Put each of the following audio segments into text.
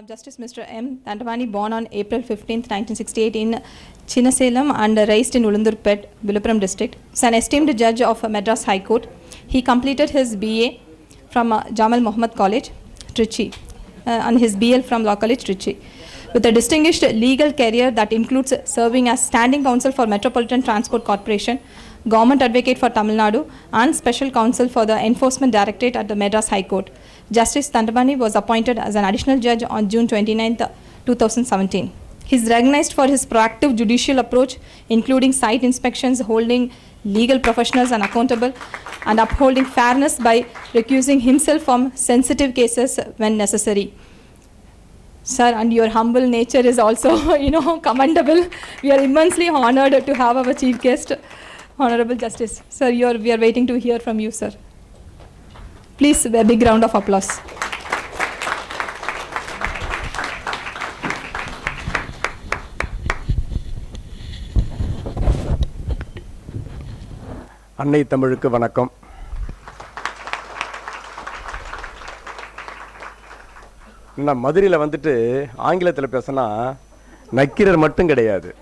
uh, Justice Mr. M. Tandavani, born on April 15, 1968 in Chinnaselam and raised in Ulundurpet, Viluppuram district. is an esteemed judge of Madras High Court. He completed his BA from uh, Jamal Mohammed College, Trichy, uh, and his BL from Law College, Trichy. With a distinguished legal career that includes serving as standing counsel for Metropolitan Transport Corporation, government advocate for Tamil Nadu, and special counsel for the Enforcement Directorate at the Madras High Court. Justice Tandabani was appointed as an additional judge on June 29, 2017. He is recognized for his proactive judicial approach, including site inspections, holding legal professionals and accountable, and upholding fairness by recusing himself from sensitive cases when necessary. Sir, and your humble nature is also, you know, commendable. We are immensely honored to have our chief guest, Honorable Justice. Sir, are, we are waiting to hear from you, sir. Please, a big round of applause. அன்னை தமிழுக்கு வணக்கம். நான் மதுரையில் வந்துட்டு ஆங்கிலத்தில் பேசினா நக்கீரர் மட்டும் கிடையாது.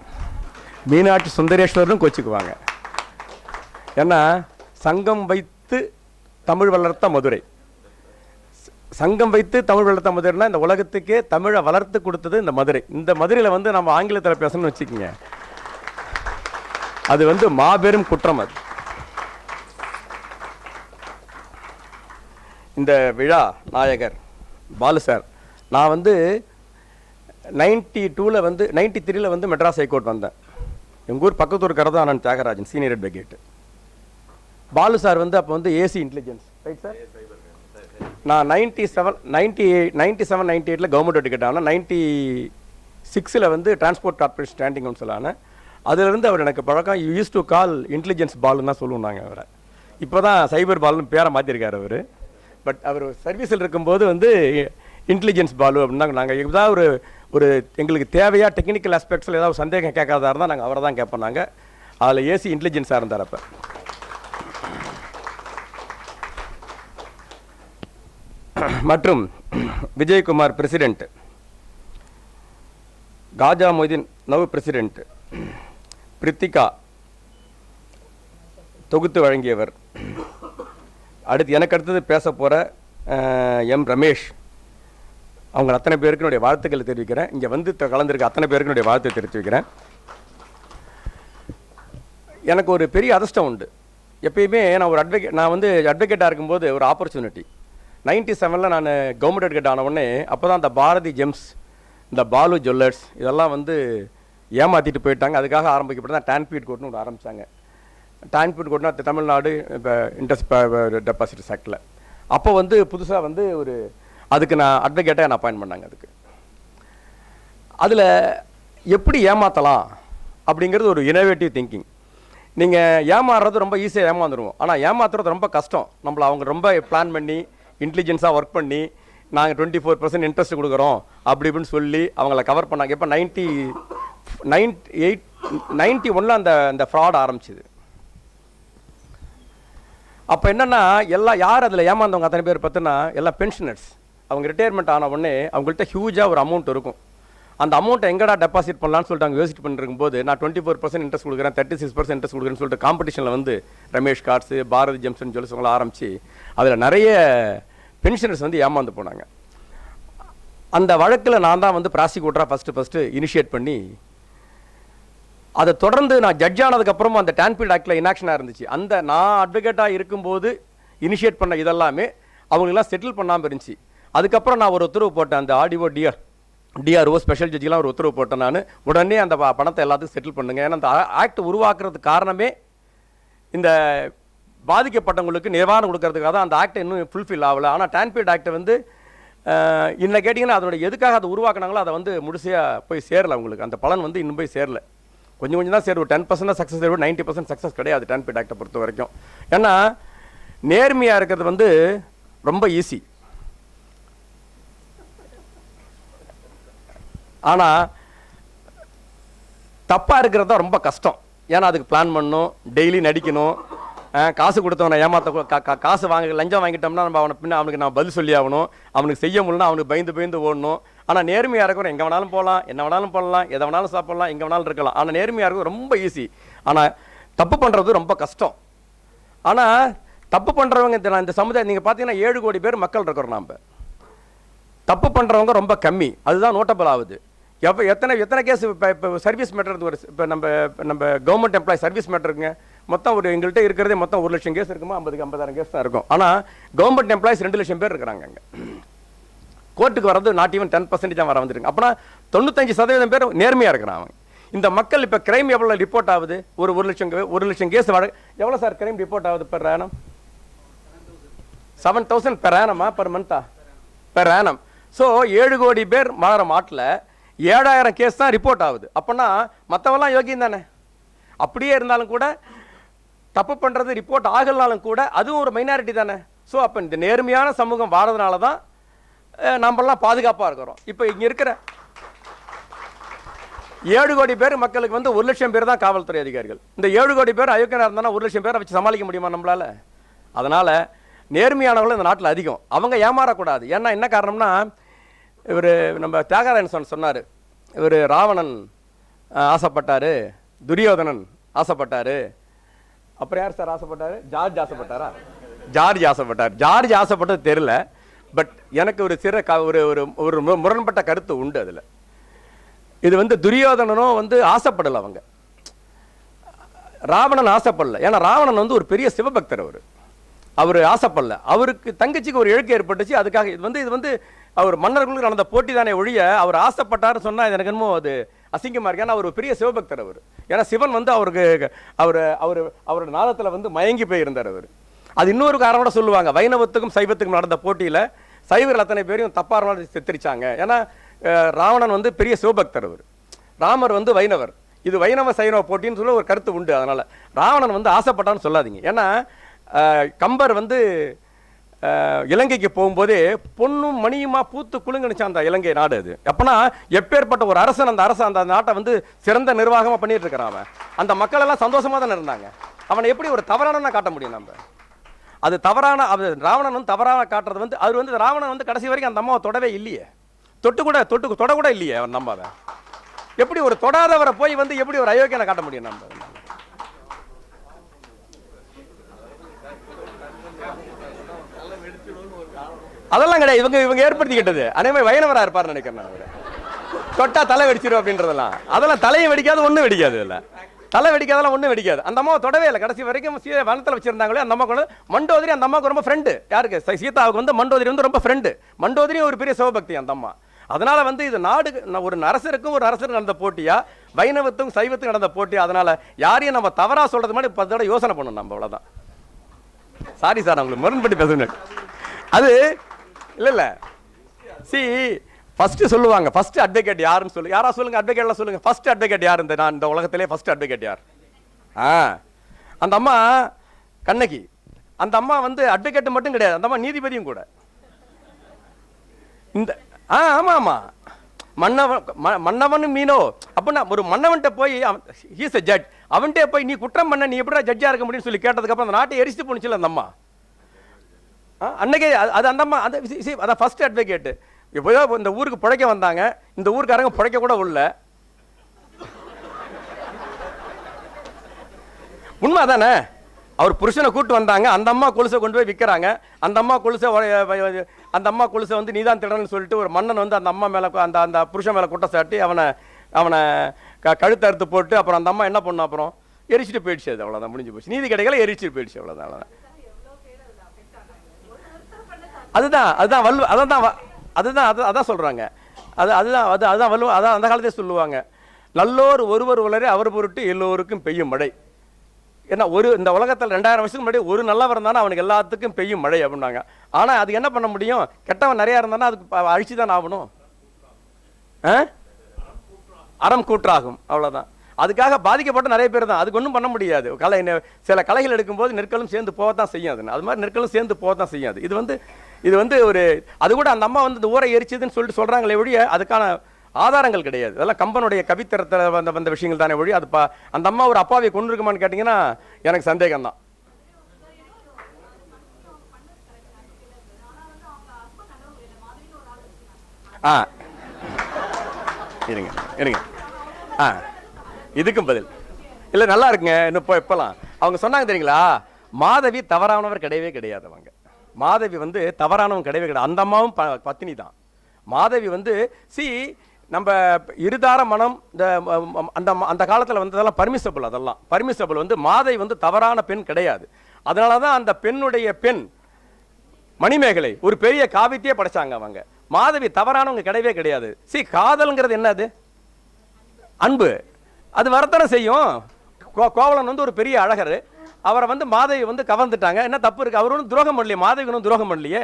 மீனாட்சி சுந்தரேஸ்வரரும் கோச்சிக்குவாங்க. ஏன்னா சங்கம் வைத்து தமிழ் வளர்த்த மதுரை. ச- சங்கம் வைத்து தமிழ் வளர்த்த மதுரைனா இந்த உலகத்துக்கே தமிழை வளர்த்து கொடுத்தது இந்த மதுரை. இந்த மதுரையில் வந்து நம்ம ஆங்கிலத்தில் பேசணும்னு வச்சுக்கோங்க. அது வந்து மாபெரும் குற்றம் அது. இந்த விழா நாயகர் பாலு சார் நான் வந்து நைன்டி டூவில் வந்து நைன்டி த்ரீல வந்து மெட்ராஸ் ஹைகோர்ட் வந்தேன். எங்கள் ஊர் பக்கத்து ஒரு கரதான் அண்ணன் Thiyagarajan senior advocate Balu sir வந்து அப்போ வந்து ஏசி இன்டெலிஜென்ஸ் ரைட் சார் நான் ninety seven ninety eight ninety seven ninety எயிட்டில் கவர்மெண்ட் டிக்கெட் ஆனால் நைன்டி சிக்ஸில் வந்து டிரான்ஸ்போர்ட் கார்பரேஷன் ஸ்டாண்டிங் கவுன்சில் ஆனேன். அதுலேருந்து அவர் எனக்கு பழக்கம் you used to call intelligence பாலுன்னு தான் சொல்லுவோம் நாங்கள் அவரை. இப்போ தான் சைபர் பால்னு பேரை மாற்றிருக்கார் அவர். பட் அவர் சர்வீஸில் இருக்கும்போது வந்து இன்டெலிஜென்ஸ் பாலு அப்படின்னா நாங்கள் ஏதாவது ஒரு ஒரு எங்களுக்கு தேவையாக டெக்னிக்கல் ஆஸ்பெக்ட்ஸில் ஏதாவது சந்தேகம் கேட்காதா இருந்தால் நாங்கள் அவரை தான் கேட்போம் நாங்கள் அதில் ஏசி இன்டெலிஜென்ஸாக இருந்தார் அப்போ. மற்றும் Vijayakumar president Khaja Moideen now president Prithika தொகுத்து வழங்கியவர். அடுத்து எனக்கு அடுத்தது பேச போகிற எம் ரமேஷ். அவங்க அத்தனை பேருக்கு என்னுடைய வாழ்த்துக்களை தெரிவிக்கிறேன். இங்கே வந்து கலந்துருக்க அத்தனை பேருக்கு என்னுடைய வாழ்த்தை தெரிவித்து எனக்கு ஒரு பெரிய அதிர்ஷ்டம் உண்டு. எப்பயுமே நான் ஒரு அட்வொகேட் நான் வந்து அட்வொகேட்டாக இருக்கும்போது ஒரு ஆப்பர்ச்சுனிட்டி நைன்டி செவனில் நான் கவர்மெண்ட் அட்வொகேட் ஆன உடனே அப்போ தான் அந்த பாரதி ஜெம்ஸ் இந்த பாலு ஜுவல்லர்ஸ் இதெல்லாம் வந்து ஏமாற்றிட்டு போயிட்டாங்க. அதுக்காக ஆரம்பிக்கப்பட்டு தான் டான்பீட் கோட்னு ஒன்று ஆரம்பித்தாங்க டான்பீட் கோட்னா தமிழ்நாடு இப்போ இன்ட்ரெஸ்ட் டெபாசிட் ஆக்டில் அப்போ வந்து புதுசாக வந்து ஒரு அதுக்கு நான் அட்வொகேட்டாக என்ன அப்பாயின் பண்ணாங்க அதுக்கு. அதில் எப்படி ஏமாற்றலாம் அப்படிங்கிறது ஒரு இனோவேட்டிவ் திங்கிங் நீங்கள் ஏமாறுறது ரொம்ப ஈஸியாக ஏமாந்துருவோம். ஆனால் ஏமாத்துறது ரொம்ப கஷ்டம். நம்மளை அவங்க ரொம்ப பிளான் பண்ணி இன்டெலிஜென்ஸாக ஒர்க் பண்ணி நாங்கள் டுவெண்ட்டி ஃபோர் பர்சன்ட் இன்ட்ரெஸ்ட் கொடுக்குறோம் அப்படி இப்படின்னு சொல்லி அவங்கள கவர் பண்ணாங்க. இப்போ நைன்ட்டி நைன்டி எயிட் நைன்ட்டி ஒன்னில் அந்த அந்த ஃப்ராட் ஆரம்பிச்சிது. அப்போ என்னன்னா எல்லாம் யார் அதில் ஏமாந்தவங்க அத்தனை பேர் பார்த்தோன்னா எல்லாம் பென்ஷனர்ஸ் அவங்க ரிட்டையர்மெண்ட் ஆன உடனே அவங்கள்ட்ட ஹியூஜாக ஒரு அமௌண்ட் இருக்கும். அந்த அமௌண்ட்டை எங்கடா டெபாசிட் பண்ணலான்னு சொல்லிட்டு அவங்க யோசிச்சு பண்ணிருக்கும் போது நான் டுவெண்ட்டி ஃபோர் பர்சன்ட் இன்ட்ரெஸ்ட் கொடுக்குறேன் தேர்ட்டி சிக்ஸ் பர்சன்ட் இன்ட்ரெஸ்ட் கொடுக்குறேன்னு சொல்லிட்டு காம்படிஷனில் வந்து ரமேஷ் கார்ட்ஸு பாரதி ஜெம்சன் சொல்லி சொல்ல ஆரம்பித்து அதில் நிறைய பென்ஷனர்ஸ் வந்து ஏமாந்து போனாங்க. அந்த வழக்கில் நான் தான் வந்து ப்ராசிக்யூட்டராக ஃபஸ்ட்டு ஃபஸ்ட்டு இனிஷியேட் பண்ணி அதை தொடர்ந்து நான் ஜட்ஜ் ஆனதுக்கப்புறமும் அந்த டான்பீல்ட் ஆக்டில் இனாக்ஷனாக இருந்துச்சு. அந்த நான் அட்வொகேட்டாக இருக்கும்போது இனிஷியேட் பண்ண இதெல்லாமே அவங்களெலாம் செட்டில் பண்ணாமல் இருந்துச்சு. அதுக்கப்புறம் நான் ஒரு உத்தரவு போட்டேன். அந்த ஆடிஓ டிஆர் டிஆர்ஓ ஸ்பெஷல் ஜட்ஜிலாம் ஒரு உத்தரவு போட்டேன் நான். உடனே அந்த ப- பணத்தை எல்லாத்துக்கும் செட்டில் பண்ணுங்க. ஏன்னா அந்த ஆக்ட் உருவாக்குறதுக்கு காரணமே இந்த பாதிக்கப்பட்டவங்களுக்கு நிவாரணம் கொடுக்கறதுக்காக தான் அந்த ஆக்ட் இன்னும் ஃபுல்ஃபில் ஆகலை. ஆனால் டான்பீட் ஆக்ட் வந்து அஹ், கேட்டிங்கன்னா அதோட எதுக்காக அதை உருவாக்குனாங்களோ அதை வந்து முழுசையாக போய் சேரல அவங்களுக்கு. அந்த பலன் வந்து இன்னும் போய் சேரலை. கொஞ்சம் கொஞ்சம் தான் சேரும். ஒரு டென் பர்சன்ட் சக்ஸஸ் சேரும் நைன்ட்டி பர்சன்ட் சக்ஸஸ் கிடையாது டான்பீட் ஆக்டை பொறுத்த வரைக்கும். ஏன்னா நேர்மையாக இருக்கிறது வந்து ரொம்ப ஈஸி ஆனால் தப்பாக இருக்கிறது தான் ரொம்ப கஷ்டம். ஏன்னா அதுக்கு பிளான் பண்ணணும் டெய்லி நடிக்கணும் காசு கொடுத்தவனை ஏமாத்த கா- காசு வாங்க லஞ்சம் வாங்கிட்டோம்னா நம்ம அவனை பின்ன அவனுக்கு நான் பதில் சொல்லி ஆகணும். அவனுக்கு செய்ய முடியலனா அவனுக்கு பயந்து பயந்து ஓடணும். ஆனால் நேர்மையாக இருக்கிறோம் எங்கே வேணாலும் போகலாம் என்ன வேணாலும் பண்ணலாம் எதை வேணாலும் சாப்பிடலாம் எங்கே வேணாலும் இருக்கலாம். ஆனால் நேர்மையாக இருக்கும் ரொம்ப ஈஸி ஆனால் தப்பு பண்ணுறது ரொம்ப கஷ்டம். ஆனால் தப்பு பண்ணுறவங்க இந்த இந்த சமுதாயம் நீங்கள் பார்த்தீங்கன்னா ஏழு கோடி பேர் மக்கள் இருக்கிறோம் நாம். தப்பு பண்ணுறவங்க ரொம்ப கம்மி. அதுதான் நோட்டபிள் ஆகுது. எப்போ எத்தனை எத்தனை கேஸ் இப்போ இப்போ சர்வீஸ் மேட்டர் ஒரு இப்போ நம்ம நம்ம கவர்மெண்ட் எம்ப்ளாய் சர்வீஸ் மேட்டருங்க மொத்தம் ஒரு எங்கள்கிட்ட இருக்கிறதே மொத்தம் ஒரு லட்சம் கேஸ் இருக்குமா? ஐம்பதுக்கு ஐம்பதாயிரம் கேஸ் தான் இருக்கும். ஆனால் கவர்மெண்ட் எம்ப்ளாயிஸ் ரெண்டு லட்சம் பேர் இருக்கிறாங்க அங்கே. கோர்ட்டுக்கு வரது நாட் ஈவன் டென் பர்சன்டேஜ் தான் வர வந்துருக்கு அப்படின்னா தொண்ணூத்தஞ்சு சதவீதம் பேர் நேர்மையாக இருக்கிறாங்க இந்த மக்கள் இப்போ கிரைம் எவ்வளோ ரிப்போர்ட் ஆகுது? ஒரு ஒரு லட்சம் கே- ஒரு லட்சம் கேஸ் வர எவ்வளோ சார் கிரைம் ரிப்போர்ட் ஆகுது per annum seven thousand per ஆனமா per மந்த்தா பெர் ஆனம் ஸோ ஏழு கோடி பேர் மாற மாட்டில் ஏழாயிரம் கேஸ் தான் ரிப்போர்ட் ஆகுது. அப்போனா மற்றவெல்லாம் யோகியம் தானே? அப்படியே இருந்தாலும் கூட தப்பு பண்ணுறது ரிப்போர்ட் ஆகலனாலும் கூட அதுவும் ஒரு மைனாரிட்டி தானே? ஸோ அப்போ இந்த நேர்மையான சமூகம் வாழறதுனால தான் நம்மளாம் பாதுகாப்பாக இருக்கிறோம். இப்போ இங்கே இருக்கிற ஏழு கோடி பேர் மக்களுக்கு வந்து ஒரு லட்சம் பேர் தான் காவல்துறை அதிகாரிகள். இந்த ஏழு கோடி பேர் அயோக்கியனாக இருந்தானா ஒரு லட்சம் பேரை வச்சு சமாளிக்க முடியுமா நம்மளால? அதனால் நேர்மையானவர்கள் இந்த நாட்டில் அதிகம். அவங்க ஏமாறக்கூடாது. ஏன்னா என்ன காரணம்னா இவர் நம்ம தியாகராயன் சொன்ன சொன்னார். இவர் ராவணன் ஆசைப்பட்டார் ஆசைப்பட்டாரு. துரியோதனன் ஆசைப்பட்டாரு. அப்புறம் யார் சார் ஆசைப்பட்டாரு? ஜார்ஜ் ஆசைப்பட்டாரா? ஜார்ஜ் ஆசைப்பட்டார். ஜார்ஜ் ஆசைப்பட்டது தெரியல. பட் எனக்கு ஒரு சிற க ஒரு ஒரு ஒரு முரண்பட்ட கருத்து உண்டு அதில். இது வந்து துரியோதனனும் வந்து ஆசைப்படல அவங்க. ராவணன் ஆசைப்படல. ஏன்னா ராவணன் வந்து ஒரு பெரிய சிவபக்தர் அவர். அவர் ஆசைப்படல. அவருக்கு தங்கச்சிக்கு ஒரு இழக்கு ஏற்பட்டுச்சு. அதுக்காக இது வந்து இது வந்து அவர் மன்னர்களுக்கு நடந்த போட்டி தானே ஒழிய அவர் ஆசைப்பட்டார்னு சொன்னால் இது எனக்கு என்னமோ அது அசிங்கமாக இருக்கு. ஏன்னா அவர் பெரிய சிவபக்தர் அவர். ஏன்னா சிவன் வந்து அவருக்கு அவர் அவர் அவரோட நாதத்தில் வந்து மயங்கி போயிருந்தார் அவர். அது இன்னொரு காரணம் சொல்லுவாங்க. வைணவத்துக்கும் சைவத்துக்கும் நடந்த போட்டியில் சைவர்கள் அத்தனை பேரையும் தப்பாக சித்தரிச்சாங்க. ஏன்னா ராவணன் வந்து பெரிய சிவபக்தர் அவர். ராமர் வந்து வைணவர். இது வைணவ சைனவ போட்டின்னு சொல்ல ஒரு கருத்து உண்டு அதனால். ராவணன் வந்து ஆசைப்பட்டான்னு சொல்லாதீங்க. ஏன்னா கம்பர் வந்து இலங்கைக்கு போகும்போதே பொண்ணும் மணியுமா பூத்து குலுங்கணிச்ச அந்த இலங்கை நாடு அது. எப்பனா எப்பேற்பட்ட ஒரு அரசன் அந்த அரசன் அந்த நாட்டை வந்து சிறந்த நிர்வாகமாக பண்ணிட்டு இருக்கிறான் அவன். அந்த மக்கள் எல்லாம் சந்தோஷமாக தானே இருந்தாங்க. அவனை எப்படி ஒரு தவறான காட்ட முடியும் நம்ம? அது தவறான அது ராவணன் வந்து தவறான காட்டுறது வந்து அவர் வந்து ராவணன் வந்து கடைசி வரைக்கும் அந்த அம்மாவை தொடவே இல்லையே. தொட்டு கூட தொட்டு தொட கூட இல்லையே அவன் நம்பாத எப்படி ஒரு தொடாதவரை போய் வந்து எப்படி ஒரு அயோக்கியனை காட்ட முடியும் நம்ம? அதெல்லாம் கிடையாது. இவங்க இவங்க ஏற்படுத்திக்கிட்டது. அதே மாதிரி வைணவரா இருப்பார்னு நினைக்கிறேன் நான் அவரு. தொட்டா தலை வெடிச்சிரும் அப்படின்றதெல்லாம். அதெல்லாம் தலையை வெடிக்காது ஒன்றும் வெடிக்காது இல்லை தலை வெடிக்காதெல்லாம் ஒன்றும் வெடிக்காது. அந்த அம்மாவை தொடவே இல்லை. கடைசி வரைக்கும் சீதை வனத்தில் வச்சிருந்தாங்களே அந்த அம்மா மண்டோதிரி அந்த அம்மாவுக்கு ரொம்ப ஃப்ரெண்டு யாருக்கு? சீதாவுக்கு வந்து மண்டோதிரி வந்து ரொம்ப ஃப்ரெண்டு மண்டோதிரி ஒரு பெரிய சிவபக்தி அந்த அம்மா. அதனால வந்து இது நாடு ஒரு அரசருக்கும் ஒரு அரசருக்கு நடந்த போட்டியா? வைணவத்துக்கும் சைவத்துக்கும் நடந்த போட்டி அதனால யாரையும் நம்ம தவறா சொல்றது மாதிரி பத்து தடவை யோசனை பண்ணணும் நம்ம அவ்வளோதான் சாரி சார் அவங்களுக்கு முரண்பட்டு பேசுனேன் அது இல்லை இல்லை சி ஃபஸ்ட்டு சொல்லுவாங்க. ஃபஸ்ட்டு அட்வொகேட் யாருன்னு சொல்லு. யாராக சொல்லுங்கள் அட்வொகேட்லாம் சொல்லுங்கள் ஃபர்ஸ்ட் அட்வொகேட் யார்? இந்த நான் இந்த உலகத்திலே ஃபஸ்ட்டு அட்வொகேட் யார்? ஆ. அந்த அம்மா கண்ணகி. அந்த அம்மா வந்து அட்வொகேட்டு மட்டும் கிடையாது. அந்த அம்மா நீதிபதியும் கூட. இந்த ஆ ஆமாம் ஆமாம் மன்னவன் ம- மீனோ. அப்படின்னா ஒரு மன்னவன்கிட்ட போய் ஹீஸ் எ ஜட்ஜ் அவன்கிட்ட போய் நீ குற்றம் பண்ண நீ எப்படிடா ஜட்ஜாக இருக்க முடியும்னு சொல்லி கேட்டதுக்கப்புறம் அந்த நாட்டை எரிச்சு போணுச்சுல அந்த அம்மா. அன்னைக்கே அது- அது அந்த அம்மா அந்த அதான் ஃபஸ்ட் அட்வொகேட்டு எப்போயோ இந்த ஊருக்கு பிழைக்க வந்தாங்க. இந்த ஊருக்காரங்க பிழைக்க கூட உள்ள. உண்மை தானே அவர் புருஷனை கூட்டு வந்தாங்க. அந்த அம்மா கொலுசை கொண்டு போய் விற்கிறாங்க அந்த அம்மா கொலுசை அந்த அம்மா கொலுசை வந்து நீதான் திடன்னு சொல்லிட்டு ஒரு மன்னன் வந்து அந்த அம்மா மேலே அந்த அந்த புருஷன் மேலே குட்டை சாட்டி அவனை அவனை க கழுத்தை அறுத்து போட்டு அப்புறம் அந்த அம்மா என்ன பண்ணும் அப்புறம்? எரிச்சிட்டு போயிடுச்சு. அது அவ்வளோதான் முடிஞ்சு போச்சு. நீதி கிடைக்கல எரிச்சிட்டு போயிடுச்சு. அவ்வளோதான் அவ்வளோதான் அதுதான் அதுதான் வல்லு அதான் வ- அதுதான் அது அதான் சொல்கிறாங்க அது அதுதான் அது அதுதான் வல்லு அதான் அந்த காலத்தே சொல்லுவாங்க. நல்லோர் ஒருவர் உலரே அவர் பொருட்டு எல்லோருக்கும் பெய்யும் மழை. ஏன்னா ஒரு இந்த உலகத்தில் ரெண்டாயிரம் வருஷத்துக்கு முன்னாடி ஒரு நல்லவன் இருந்தானா அவனுக்கு எல்லாத்துக்கும் பெய்யும் மழை அப்படின்னாங்க. ஆனால் அதுக்கு என்ன பண்ண முடியும்? கெட்டவன் நிறையா இருந்தானா அதுக்கு அழிச்சு தான் ஆகணும்? ஆ? அறம் கூற்றாகும் அவ்வளோதான் அதுக்காக பாதிக்கப்பட்ட நிறைய பேர் தான். அதுக்கு ஒன்றும் பண்ண முடியாது. கலை சில கலைகள் எடுக்கும்போது நெற்களும் சேர்ந்து போக தான் செய்யும் அது. அது மாதிரி நெற்களும் சேர்ந்து போக தான் செய்யும் அது. இது வந்து இது வந்து ஒரு அது கூட அந்த அம்மா வந்து இந்த ஊரை எரிச்சதுன்னு சொல்லிட்டு சொல்கிறாங்களே ஒழிய அதுக்கான ஆதாரங்கள் கிடையாது. அதெல்லாம் கம்பனுடைய கவித்தரத்தில் வந்த வந்த விஷயங்கள் தானே ஒழி அது பா அந்த அம்மா ஒரு அப்பாவை கொண்டுருக்குமான்னு கேட்டிங்கன்னா எனக்கு சந்தேகம் தான் ஆ. இருங்க இருங்க. ஆ. இதுக்கும் பதில். இல்லை நல்லா இருக்குங்க. இன்னும் இப்போ இப்போலாம். அவங்க சொன்னாங்க தெரியுங்களா? மாதவி தவறானவர் கிடையவே கிடையாது அவங்க. மாதவி வந்து தவறானவங்க கிடையவே கிடையாது. அந்த அம்மாவும் ப பத்தினி தான். மாதவி வந்து சி நம்ம இருதார மனம் இந்த அந்த ம- அந்த காலத்தில் வந்ததெல்லாம் பர்மிசபிள் அதெல்லாம். பர்மிசபிள் வந்து மாதவி வந்து தவறான பெண் கிடையாது. அதனால தான் அந்த பெண்ணுடைய பெண் மணிமேகலை ஒரு பெரிய காவியத்தையே படைச்சாங்க அவங்க. மாதவி தவறானவங்க கிடையவே கிடையாது. சி காதல்ங்கிறது என்னது அன்பு. அது வரத்தனை செய்யும். கோ- கோவலன் வந்து ஒரு பெரிய அழகர். அவரை வந்து மாதவி வந்து கவர்ந்துட்டாங்க. என்ன தப்பு இருக்குது அவர் ஒன்றும் துரோகம் பண்ணலையே? மாதவி ஒன்றும் துரோகம் பண்ணலையே?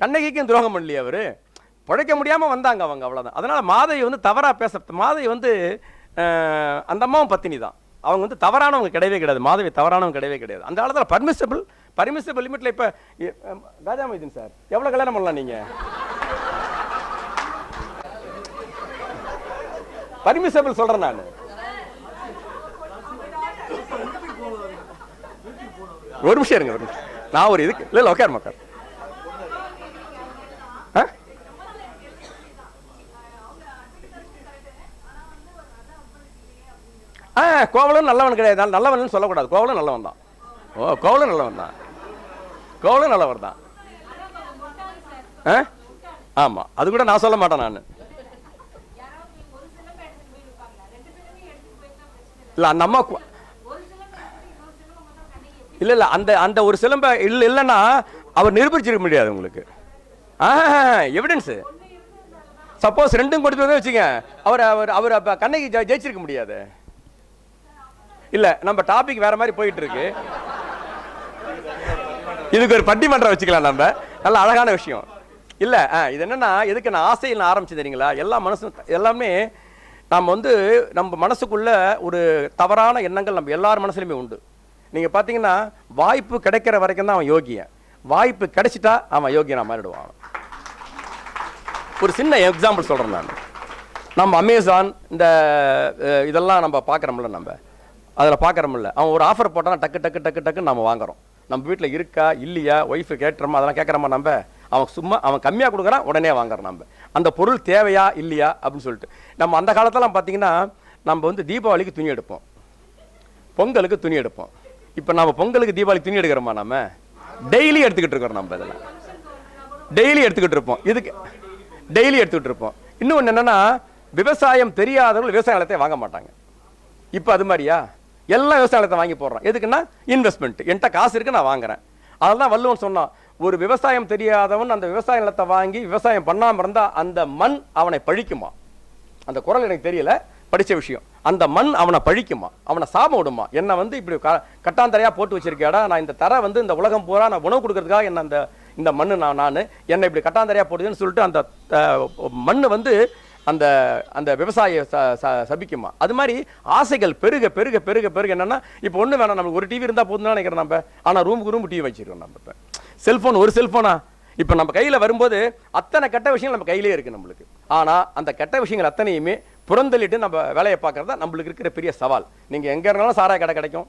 கண்ணகிக்கும் துரோகம் பண்ணலையே அவர்? பிழைக்க முடியாமல் வந்தாங்க அவங்க அவ்வளோதான் அதனால் மாதவி வந்து தவறாக பேச மாதவி வந்து அந்த அம்மாவும் பத்தினி தான். அவங்க வந்து தவறானவங்க கிடையவே கிடையாது. மாதவி தவறானவங்க கிடையவே கிடையாது. அந்த காலத்தில் பர்மிசபிள் பர்மிசபிள் லிமிட்டில் இப்போ ராஜா மைதீன் சார் எவ்வளோ கல்யாணம் பண்ணலாம் நீங்கள் பர்மிசபிள் சொல்கிறேன் நான். ஒரு நிமிஷம் இருங்க ஒரு நிமிஷம். நான் ஒரு இதுக்கு இல்லை இல்லை உட்கார். ஆ? ஆ கோவலன் நல்லவன் கிடையாது. நல்லவன் சொல்லக்கூடாது. கோவலன் நல்லவன் தான். ஓ கோவலன் நல்லவன் தான். கோவலன் நல்லவர் தான். ஆ? ஆமாம் அது கூட நான் சொல்ல மாட்டேன் நான். இல்லை. அந்த அம்மா இல்லை இல்லை அந்த அந்த ஒரு சிலம்ப இல்லை இல்லைன்னா அவர் நிரூபிச்சிருக்க முடியாது உங்களுக்கு. ஆ எவிடன்ஸ் சப்போஸ் ரெண்டும் கொடுத்து வச்சுங்க அவர் அவர் அவர் அப்போ கண்ணகி ஜெயிச்சிருக்க முடியாது. இல்லை நம்ம டாபிக் வேற மாதிரி போயிட்டு இருக்கு இதுக்கு ஒரு பட்டிமன்றம் வச்சுக்கலாம் நம்ம. நல்ல அழகான விஷயம். இல்லை ஆ, இது என்னென்னா எதுக்கு நான் ஆசையில் நான் ஆரம்பிச்சு தெரியுங்களா? எல்லா மனசும் எல்லாமே நம்ம வந்து நம்ம மனசுக்குள்ள ஒரு தவறான எண்ணங்கள் நம்ம எல்லார் மனசுலையுமே உண்டு. நீங்க பாத்தீங்கன்னா வாய்ப்பு கிடைக்கிற வரைக்கும் தான் அவன் யோகியன். வாய்ப்பு கிடைச்சிட்டா அவன் யோகியனா மாறிடுவான். ஒரு சின்ன எக்ஸாம்பிள் சொல்றேன் நான். நம்ம அமேசான் இந்த இதெல்லாம் நம்ம பார்க்குறோம்ல நம்ம. அதில் பார்க்குறோம்ல அவன் ஒரு ஆஃபர் போட்டால் டக்கு டக்கு டக்கு டக்குன்னு நம்ம வாங்குறோம். நம்ம வீட்டில் இருக்கா இல்லையா ஒய்ஃபு கேட்டுறோமா அதெல்லாம் கேட்குறோமா நம்ம? அவன் சும்மா அவன் கம்மியாக கொடுக்குறான் உடனே வாங்குறோம் நம்ம. அந்த பொருள் தேவையா இல்லையா அப்படின்னு சொல்லிட்டு. நம்ம அந்த காலத்தெல்லாம் பார்த்தீங்கன்னா நம்ம வந்து தீபாவளிக்கு துணி எடுப்போம். பொங்கலுக்கு துணி எடுப்போம். இப்போ நம்ம பொங்கலுக்கு தீபாவளிக்கு துணி எடுக்கிறோமா நம்ம டெய்லி எடுத்துக்கிட்டு இருக்கிறோம் நம்ம இதெல்லாம். டெய்லி எடுத்துக்கிட்டு இருப்போம். இதுக்கு டெய்லி எடுத்துக்கிட்டு இருப்போம். இன்னொன்று என்னென்னா விவசாயம் தெரியாதவர்கள் விவசாய நிலத்தை வாங்க மாட்டாங்க. இப்போ அது மாதிரியா? எல்லாம் விவசாய நிலத்தை வாங்கி போடுறான் எதுக்குன்னா இன்வெஸ்ட்மெண்ட் என்கிட்ட காசு இருக்கு நான் வாங்குறேன். அதெல்லாம் வள்ளுவன் சொன்னான் ஒரு விவசாயம் தெரியாதவன் அந்த விவசாய நிலத்தை வாங்கி விவசாயம் பண்ணாமல் இருந்தால் அந்த மண் அவனை பழிக்குமா? அந்த குரல் எனக்கு தெரியல. படித்த விஷயம். அந்த மண் அவனை பழிக்குமா? அவனை சாபம் விடுமா என்னை வந்து இப்படி க கட்டாந்தரையாக போட்டு வச்சிருக்கியாடா? நான் இந்த தரை வந்து இந்த உலகம் பூரா நான் உணவு கொடுக்கறதுக்காக என்ன அந்த இந்த மண்ணு நான் நான் என்னை இப்படி கட்டாந்தரையாக போடுதுன்னு சொல்லிட்டு அந்த மண் வந்து அந்த அந்த விவசாய ச ச- சபிக்குமா? அது மாதிரி ஆசைகள் பெருக பெருக பெருக பெருக என்னென்னா இப்போ ஒன்று வேணாம் நமக்கு ஒரு டிவி இருந்தால் போதும்னு நினைக்கிறேன் நம்ம. ஆனால் ரூமுக்கு ரூம் டிவி வச்சுருக்கோம் நம்ம இப்போ. செல்ஃபோன் ஒரு செல்ஃபோனா இப்போ நம்ம கையில் வரும்போது அத்தனை கெட்ட விஷயங்கள் நம்ம கையிலே இருக்குது நம்மளுக்கு. ஆனால் அந்த கெட்ட விஷயங்கள் அத்தனையுமே புறந்தள்ளிட்டு நம்ம வேலையை பார்க்கறது நம்மளுக்கு இருக்கிற பெரிய சவால். நீங்கள் எங்கே இருந்தாலும் சாராய கடை கிடைக்கும்.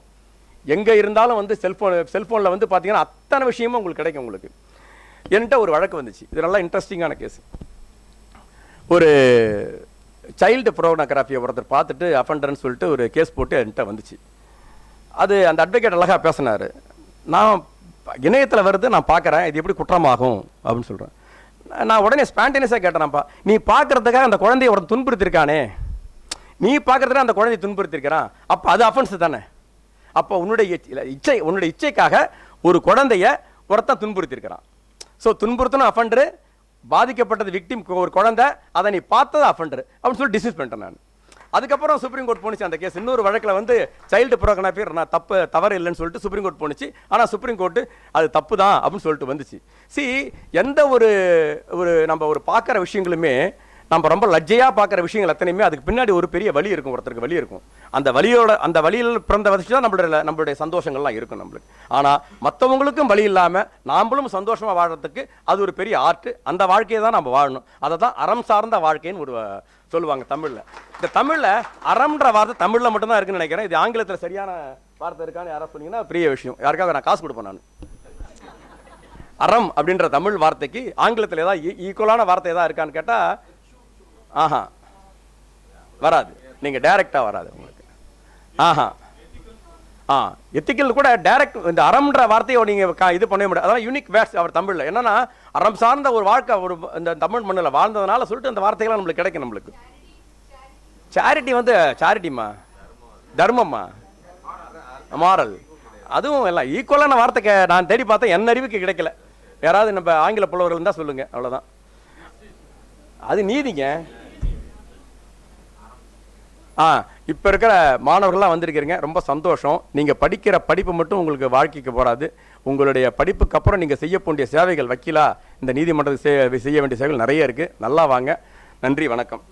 எங்கே இருந்தாலும் வந்து செல்ஃபோன் செல்ஃபோனில் வந்து பார்த்தீங்கன்னா அத்தனை விஷயமும் உங்களுக்கு கிடைக்கும் உங்களுக்கு. என்கிட்ட ஒரு வழக்கு வந்துச்சு. இது நல்லா இன்ட்ரெஸ்டிங்கான கேஸ் ஒரு சைல்டு புரோனோகிராஃபியை ஒருத்தர் பார்த்துட்டு அஃபண்டர்னு சொல்லிட்டு ஒரு கேஸ் போட்டு என்கிட்ட வந்துச்சு. அது அந்த அட்வொகேட் அழகாக பேசினார். நான் இணையத்தில் வருது நான் பார்க்குறேன். இது எப்படி குற்றமாகும் அப்படின்னு சொல்கிறேன் நான் உடனே ஸ்பான்டேனியஸாக கேட்டேன்ப்பா நீ பார்க்கறதுக்காக அந்த குழந்தைய ஒருத்தன் துன்புறுத்திருக்கானே. நீ பார்க்குறதுக்காக அந்த குழந்தைய துன்புறுத்திருக்கிறான். அப்போ அது அஃபென்ஸ் தானே. அப்போ உன்னுடைய இச்சை- இச்சை உன்னுடைய இச்சைக்காக ஒரு குழந்தைய ஒருத்தன் துன்புறுத்திருக்கிறான். ஸோ துன்புறுத்தணும் அஃபண்டரு பாதிக்கப்பட்டது விக்டிம் ஒரு குழந்தை அதை நீ பார்த்ததை அஃபண்டரு அப்படின்னு சொல்லி டிசிஸ் பண்ணிட்டேன் நான். அதுக்கப்புறம் சுப்ரீம் கோர்ட் போனிச்சு அந்த கேஸ் இன்னொரு வழக்கில் வந்து சைல்டு ப்ரோகனாஃபி நான் தப்பு தவறு இல்லைன்னு சொல்லிட்டு சுப்ரீம் கோர்ட் போனிச்சு ஆனால் சுப்ரீம் கோர்ட்டு அது தப்பு தான் அப்படின்னு சொல்லிட்டு வந்துச்சு. சி எந்த ஒரு ஒரு நம்ம ஒரு பார்க்குற விஷயங்களுமே நம்ம ரொம்ப லஜ்ஜையாக பார்க்குற விஷயங்கள் அத்தனையுமே அதுக்கு பின்னாடி ஒரு பெரிய வழி இருக்கும் ஒருத்தருக்கு வழி இருக்கும். அந்த வழியோட அந்த வழியில் பிறந்த வச்சு தான் நம்மளுடைய நம்மளுடைய சந்தோஷங்கள்லாம் இருக்கும் நம்மளுக்கு. ஆனால் மற்றவங்களுக்கும் வழி இல்லாமல் நாமளும் சந்தோஷமாக வாழறதுக்கு அது ஒரு பெரிய ஆர்ட் அந்த வாழ்க்கையை தான் நம்ம வாழணும். அதை தான் அறம் சார்ந்த வாழ்க்கைன்னு ஒரு சொல்லுவாங்க தமிழில். இந்த தமிழில் அறம்ன்ற வார்த்தை தமிழில் மட்டும்தான் இருக்குன்னு நினைக்கிறேன். இது ஆங்கிலத்தில் சரியான வார்த்தை இருக்கான்னு யாராவது சொன்னீங்கன்னா பெரிய விஷயம். யாருக்காக நான் காசு கொடுப்பேன் நான். அறம் அப்படின்ற தமிழ் வார்த்தைக்கு ஆங்கிலத்தில் ஏதாவது ஈக்குவலான வார்த்தை ஏதாவது இருக்கான்னு கேட்டால் ஆஹா. வராது. நீங்கள் டைரெக்டாக வராது உங்களுக்கு. ஆஹா. ஆ எத்திக்கல் கூட டைரக்ட் இந்த அறம்ன்ற வார்த்தையை நீங்கள் இது பண்ணவே முடியாது. அதான் யூனிக் வேர்ட்ஸ் அவர் தமிழில். என்னன்னா அறம் சார்ந்த ஒரு வாழ்க்கை ஒரு இந்த தமிழ் மண்ணில் வாழ்ந்ததுனால சொல்லிட்டு அந்த வார்த்தைகள்லாம் நம்மளுக்கு கிடைக்கும் நம்மளுக்கு. சேரிட்டி வந்து சேரிட்டிம்மா தர்மம்மா? மாரல் அதுவும் எல்லாம் ஈக்குவலான வார்த்தைக்கு நான் தேடி பார்த்தேன். என் அறிவுக்கு கிடைக்கல. யாராவது நம்ம ஆங்கில புலவர்கள் இருந்தால் சொல்லுங்கள் அவ்வளோதான் அது நீதிங்க. ஆ இப்போ இருக்கிற மாணவர்கள்லாம் வந்திருக்கிறீங்க. ரொம்ப சந்தோஷம். நீங்கள் படிக்கிற படிப்பு மட்டும் உங்களுக்கு வாழ்க்கைக்கு போகாது உங்களுடைய படிப்புக்கு அப்புறம் நீங்கள் செய்ய போண்டிய சேவைகள் வக்கீலா இந்த நீதிமன்றத்துக்கு செய்ய வேண்டிய சேவைகள் நிறைய இருக்குது நல்லா வாங்க. நன்றி வணக்கம்.